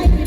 ายไท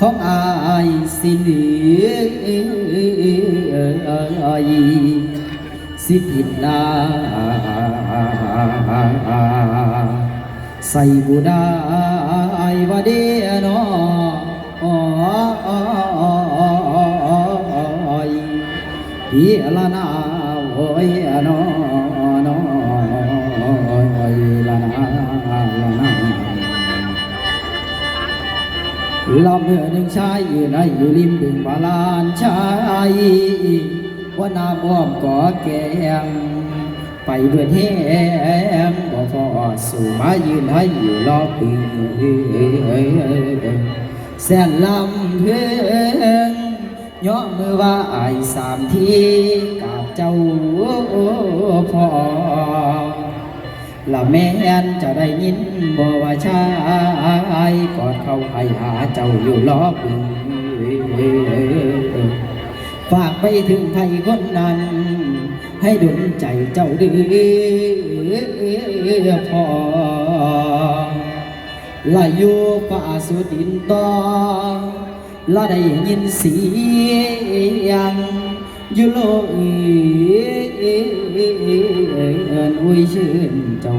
ของอายสิเหลือสิผิดนาใส่บุได้ว่าเดียนอ อีละนาโอยนอนอยละนาละนาลำเหือหนึ่งชายอยู่ในอยู่ริมบึงบาลานชายว่านาบ้อมก่อแกงไปเบื่อแห้งบ่พอสู่มายืนให้อยู่รอบปีเสนลำเพื่น ย่อมือว่าอายสามทีกาบเจ้าพอละแม่นจะได้ยินบ่ว่าชายกอดเขาให้หาเจ้าอยู่ล้อบฝากไปถึงไทยคนนั้น ให้ดุนใจเจ้าดื้อพอละอยู่ป่าสุดินตอง ลราได้ยินเสียงยุโลอีเอินอุ้ยชื่นเจ้า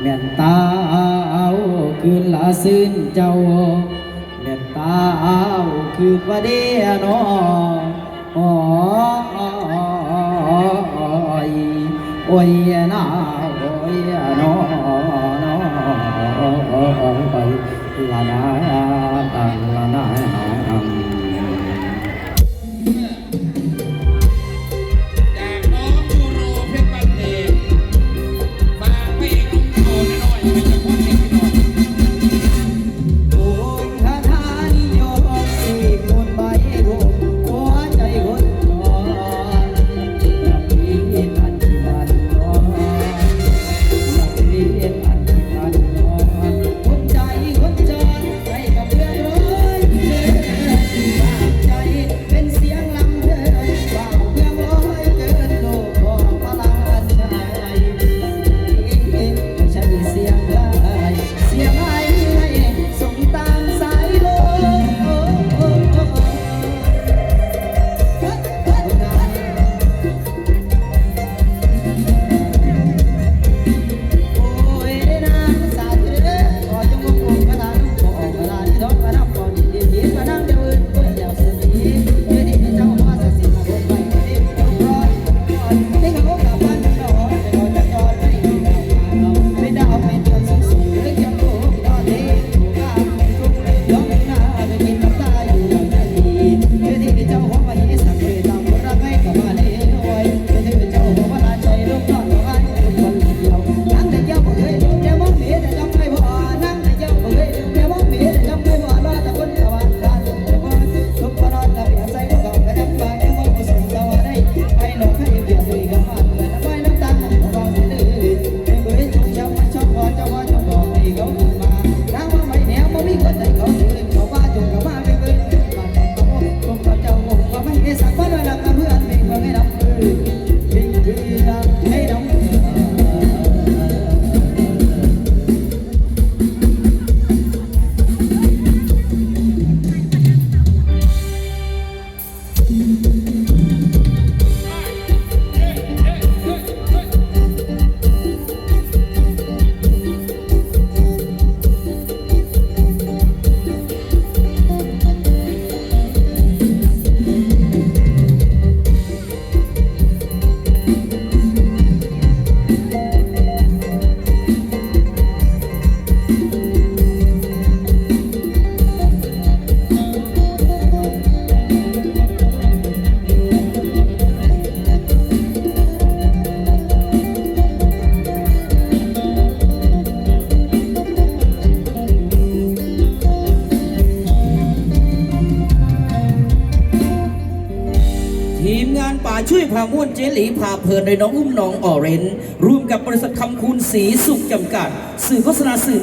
แม่ตาเอาคืนละซื่นเจ้าแม่ตาเอาคืนว่าเดียนออ๋อ Oye na, oye na là đã จ๊ลีพาเพลินโดยน้องอุ้มน้องออเรนร่วมกับบริษัทคำคูณสีสุขจำกัด สื่อโฆษณาสื่อ